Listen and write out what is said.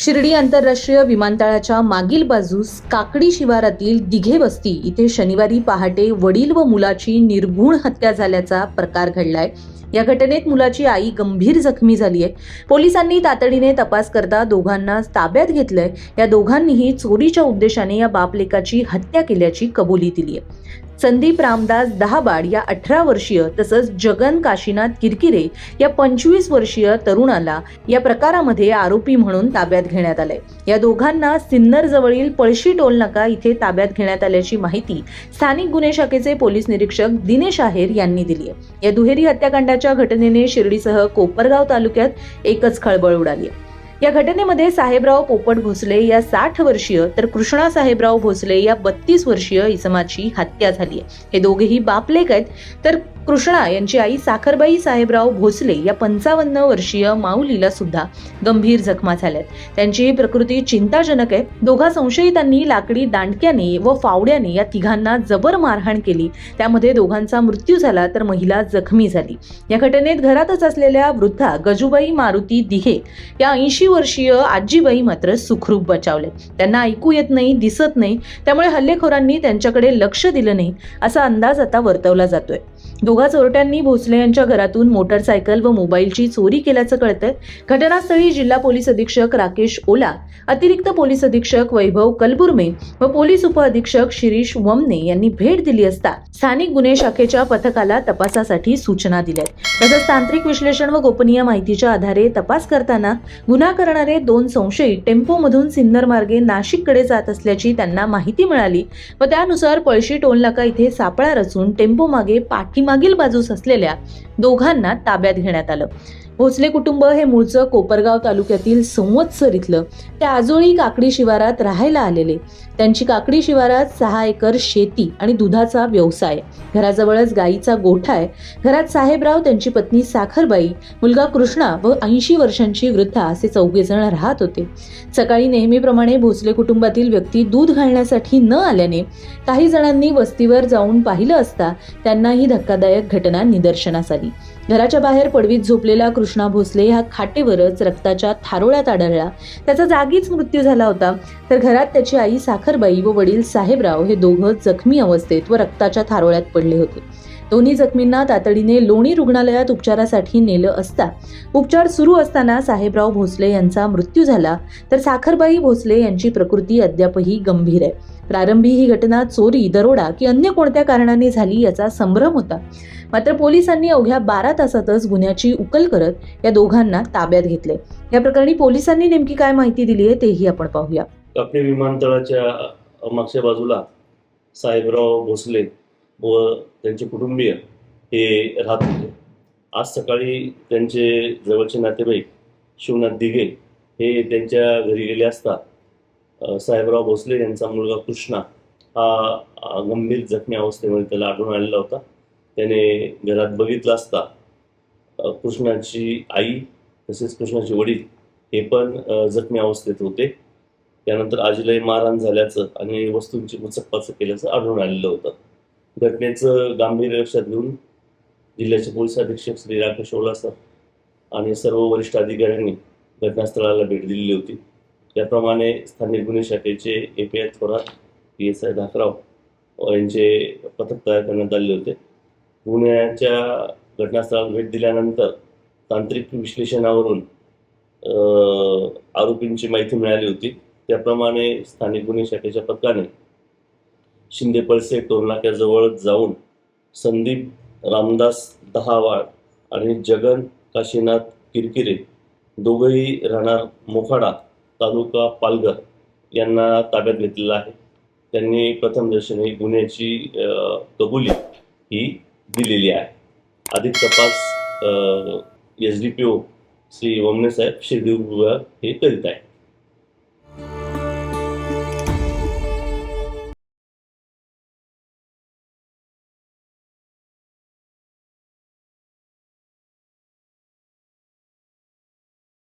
शिर्डी आंतरराष्ट्रीय विमानतळाच्या मागील बाजूस काकडी शिवारातील दिघे वस्ती इथे शनिवारी पहाटे वडील व मुलाची निर्घुण हत्या झाल्याचा प्रकार घडलाय. या घटनेत मुलाची आई गंभीर जखमी झाली आहे पोलिसांनी तातडीने तपास करता दोघांना ताब्यात घेतलंय. या दोघांनीही चोरीच्या उद्देशाने या बापलेकाची हत्या केल्याची कबुली दिली आहे संदीप रामदास दहाबाड या अठरा वर्षीय तसंच जगन काशीनाथ किरकिरे या पंचवीस वर्षीय तरुणाला या प्रकारामध्ये आरोपी म्हणून ताब्यात घेण्यात आलंय. या दोघांना सिन्नर जवळील पळशी टोल नाका इथे ताब्यात घेण्यात आल्याची माहिती स्थानिक गुन्हे शाखेचे पोलीस निरीक्षक दिनेश आहेर यांनी दिली आहे. या दुहेरी हत्याकांडाच्या घटनेने शिर्डीसह कोपरगाव तालुक्यात एकच खळबळ उडाली आहे. या घटनेमध्ये साहेबराव पोपट भोसले या साठ वर्षीय तर कृष्णा साहेबराव भोसले या बत्तीस वर्षीय इसमाची हत्या झाली आहे. हे दोघेही बापलेक आहेत. तर कृष्णा यांची आई साखरबाई साहेबराव भोसले या पंचावन्न वर्षीय माऊलीला सुद्धा गंभीर जखमा झाल्यात. त्यांची प्रकृती चिंताजनक आहे. दोघा संशयितांनी लाकडी दांडक्याने व फावड्याने या तिघांना जबर मारहाण केली. त्यामध्ये दोघांचा मृत्यू झाला तर महिला जखमी झाली. या घटनेत घरातच असलेल्या वृद्धा गजूबाई मारुती दिघे या ऐंशी वर्षीय आजीबाई मात्र सुखरूप बचावले. त्यांना ऐकू येत नाही दिसत नाही. त्यामुळे हल्लेखोरांनी त्यांच्याकडे लक्ष दिलं नाही असा अंदाज आता वर्तवला जातोय. दोघा चोरट्यांनी भोसले यांच्या घरातून मोटरसायकल व मोबाईलची चोरी केल्याचं कळतंय. घटनास्थळी जिल्हा पोलीस अधीक्षक राकेश ओला अतिरिक्त पोलीस अधीक्षक वैभव कलबुर्मे व पोलीस उपअधीक्षक शिरीष वमने यांनी भेट दिली असता स्थानिक गुन्हे शाखेच्या पथकाला तपासासाठी सूचना दिल्या तसंच तांत्रिक विश्लेषण व गोपनीय माहितीच्या आधारे तपास करताना गुन्हा करणारे दोन संशयित टेम्पोमधून सिन्नर मार्गे नाशिककडे जात असल्याची त्यांना माहिती मिळाली व त्यानुसार पळशी टोलनाका इथे सापळा रचून टेम्पो मागे पाठी मागील बाजूस असलेल्या दोघांना ताब्यात घेण्यात आलं. भोसले कुटुंब हे मूळचं कोपरगाव तालुक्यातील संवत्सर इथलं. ते आजोळी काकडी शिवारात राहायला आलेले. त्यांची काकडी शिवारात सहा एकर शेती आणि दुधाचा व्यवसाय. घराजवळच गाईचा गोठा आहे. घरात साहेबराव त्यांची पत्नी साखरबाई मुलगा कृष्णा व ऐंशी वर्षांची वृद्धा असे चौघे जण राहत होते. सकाळी नेहमीप्रमाणे भोसले कुटुंबातील व्यक्ती दूध घालण्यासाठी न आल्याने काही जणांनी वस्तीवर जाऊन पाहिलं असता त्यांना ही धक्कादायक घटना निदर्शनास आली. घराच्या बाहेर पडवीत झोपलेला कृष्ण कृष्णा भोसले हा खाटेवरच रक्ताच्या थारोळ्यात आढळला त्याचा जागीच मृत्यू झाला होता. तर घरात त्याची आई साखरबाई व वडील साहेबराव हे दोघं जखमी अवस्थेत व रक्ताच्या थारोळ्यात पडले होते. दोन्ही जखमींना तातडीने लोणी रुग्णालयात उपचारासाठी नेलं असता. उपचार सुरू असताना साहेबराव भोसले यांचा मृत्यू झाला. तर साखरबाई भोसले यांची प्रकृती अद्यापही गंभीर आहे. प्रारंभी ही घटना चोरी दरोडा की अन्य कोणत्या कारणाने झाली याचा संभ्रम होता. मात्र पोलिसांनी अवघ्या बारा तासातच गुन्ह्याची उकल करत या दोघांना ताब्यात घेतले. या प्रकरणी पोलिसांनी नेमकी काय माहिती दिली आहे तेही आपण पाहूया. कापडी विमानतळाच्या मागच्या बाजूला साहेबराव भोसले व त्यांचे कुटुंबीय हे राहत होते. आज सकाळी त्यांचे जवळचे नातेवाईक शिवनाथ दिघे हे त्यांच्या घरी गेले असता साहेबराव भोसले यांचा मुलगा कृष्णा हा गंभीर जखमी अवस्थेमध्ये त्याला आढळून आलेला होता. त्याने घरात बघितलं असता कृष्णाची आई तसेच कृष्णाचे वडील हे पण जखमी अवस्थेत होते. त्यानंतर आजीलाही मारहाण झाल्याचं आणि वस्तूंची उचकपाचक केल्याचं आढळून आलेलं होतं. घटनेचं गांभीर्य लक्षात घेऊन जिल्ह्याचे पोलीस अधीक्षक श्री राकेश ओला सर आणि सर्व वरिष्ठ अधिकाऱ्यांनी घटनास्थळाला भेट दिलेली होती. त्याप्रमाणे स्थानिक गुन्हे शाखेचे A P I Thorat P S I Dhakrao यांचे पथक तयार करण्यात आले होते. गुन्ह्याच्या घटनास्थळाला भेट दिल्यानंतर तांत्रिक विश्लेषणावरून आरोपींची माहिती मिळाली होती. त्याप्रमाणे स्थानिक गुन्हे शाखेच्या पथकाने शिंदे पळसे टोलनाक्याजवळ जाऊन संदीप रामदास दहावाळ आणि जगन काशीनाथ किरकिरे दोघंही राहणार मोखाडा तालुका पालघर यांना ताब्यात घेतलेला आहे. त्यांनी प्रथमदर्शनी गुन्ह्याची कबुली ही दिलेली आहे. अधिक तपास S D P O Shri Wamne साहेब शिर्डी विभाग हे करीत आहे